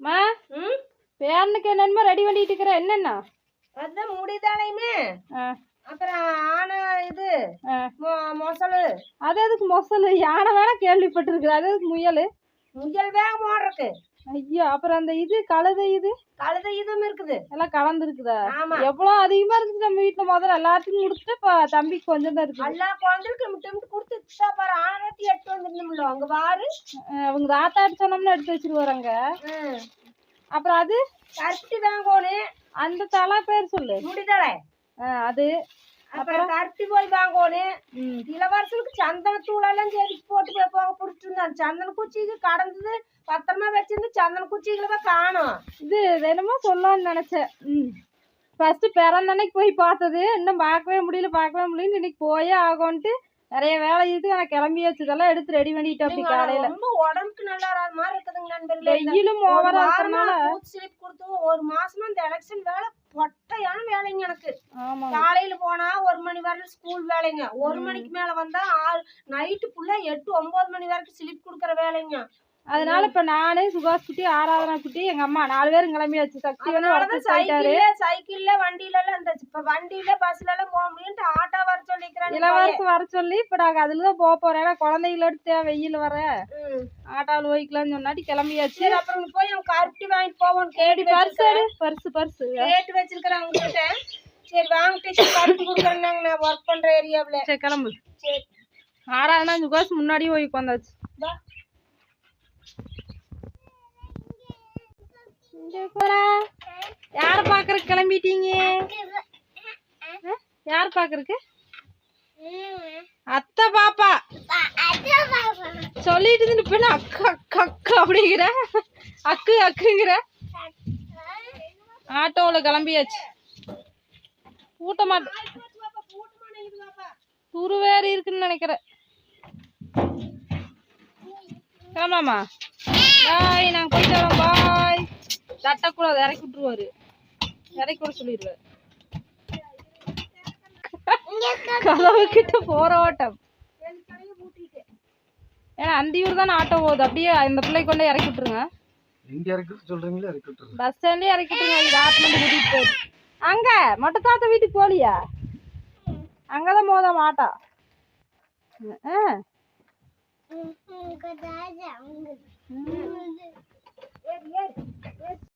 மா ம்? பேரனுக்கு என்னென்னமோ ரெடி பண்ணிட்டு இருக்கிற என்னென்ன? அதான் முடிதாலையுமே அப்புறம் ஆனை இது மொசலு. அது எதுக்கு மொசல்? யானை வேணா கேள்விப்பட்டிருக்குது. அது எதுக்கு முயல்? முயல் வேகம் ஓடுறக்கு. ஐயோ அப்புறம் அந்த இது கழுதை இது? கழுதை இதுவும் இருக்குது. எல்லாம் கலந்துருக்குதா? எவ்வளோ அதிகமா இருந்துச்சு நம்ம வீட்டுல முதல்ல எல்லாத்துக்கும் கொடுத்துட்டு இப்போ தம்பிக்கு கொஞ்சம் தான் இருக்குது. எல்லா குழந்தைகளுக்கும் மிட்டு மிட்டு கொடுத்து பாரு ஆயிரத்தி எட்டு வந்துருந்தோம்ல அங்க பாரு. அவங்க தாத்தா அடிச்சோம்னு எடுத்து வச்சிருவாங்க. அப்புறம் அது கருப்பட்டி வாங்கணும் அந்த தலா பேர் சொல்லு. முடிதலை அது. அப்புறம் கருப்பட்டி போய் வாங்கணும் ம். இளவரசனுக்கு சந்தன தூளெல்லாம் செதுக்கி போட்டு வைப்பாங்க பிடிச்சிருந்தாங்க சந்தன குச்சிக்கு கடந்தது பத்திரமா வச்சிருந்து சந்தன குச்சிகளை தான் காணும். இது என்னமோ சொல்லலாம்னு நினைச்சேன். ஃபர்ஸ்ட் பிறந்த அன்னைக்கு போய் பார்த்தது. இன்னும் பார்க்கவே முடியல பார்க்கவே முடியல இன்னைக்கு போயே ஆகும்ட்டு நிறைய வேலை இருக்கு. நான் கிளம்பியாச்சு இதெல்லாம் எடுத்து ரெடி பண்ணிட்டு அப்படி காலையில. ரொம்ப உடம்புக்கு நல்லா இராத மாதிரி இருக்குதுங்க நண்பர்களே. வெயிலும் ஓவரா இருக்கிறனால ஸ்லிப் கொடுத்து ஒரு மாசமா இந்த எலெக்ஷன் வேலை பொட்டையான வேலைங்க எனக்கு. காலையில போனா ஒரு மணி வரையும் ஸ்கூல் வேலைங்க. ஒரு மணிக்கு மேல வந்தா ஆறு நைட்டு ஃபுல்லா எட்டு ஒன்பது மணி வரைக்கும் ஸ்லிப் கொடுக்குற வேலைங்க. அதனால இப்ப நானு சுபாஷ் குட்டி ஆராதனா குட்டி எங்க அம்மா நாலு பேரும் கிளம்பியாச்சு சக்தி வந்து போயிட்டாரு சைக்கிள்ல வண்டியில எல்லாம் இந்த இப்ப வண்டியில பஸ்ல எல்லாம் போக முடியும்ட்டு ஆட்டோ வர சொல்லிக்கிறாங்க இளவரசு வர சொல்லி இப்ப நாங்க அதுலதான் போக போறோம் ஏன்னா குழந்தைகள எடுத்து வெயில் வர. ம். ஆட்டாவில் போய்க்கலாம்னு சொன்னாட்டி கிளம்பியாச்சு. அப்புறம் போய் அவன் கருப்பட்டி வாங்கிட்டு போவோம் கேடி பர்ஸ் பர்ஸ் பர்ஸ். கேட்டு வச்சிருக்கிறேன் அவங்க கிட்ட சரி வாங்க டீச்சர் கருப்பி கொடுக்குறேன்னாங்க நான் ஒர்க் பண்ற ஏரியாவுல சரி கிளம்பு. சரி. ஆறாவதுனா சுபாஷ் முன்னாடியே போய் உட்காந்தாச்சு யார பாக்குறதுக்கு கிளம்பிட்டீங்க? யார் பாக்குறதுக்கு அத்தை பாப்பா. சொல்லிட்டு இருந்து இப்ப என்ன அக்கா அக்கா அக்கா அப்படிங்கிற? அக்கு அக்குங்கிற? ஆட்டோவில் கிளம்பியாச்சு. ஊட்ட மாட்டேன் துருவேறு இருக்குன்னு நினைக்கிறேன். கிளம்பலாமா? பாய் நாங்கள் போயிட்டு வரோம் பாய் தட்டக்கூடாது இறக்கி விட்டுருவாரு இறக்கி விட சொல்லிடுவாரு கதவு கிட்ட போற ஓட்டம் ஏன்னா அந்தியூர் தானே ஆட்டோ போகுது அப்படியே இந்த பிள்ளை கொண்டே இறக்கி விட்டுருங்க எங்க இறக்கி சொல்றீங்களா இறக்கி விட்டுருங்க பஸ் ஸ்டாண்ட்லயே இறக்கி விட்டுருங்க இது ஆட்டில் கூட்டிட்டு போகுது அங்க மொட்டை தாத்தா வீட்டுக்கு போலியா அங்கதான் போதாம் ஆட்டோ ஆ உங்க தாஜா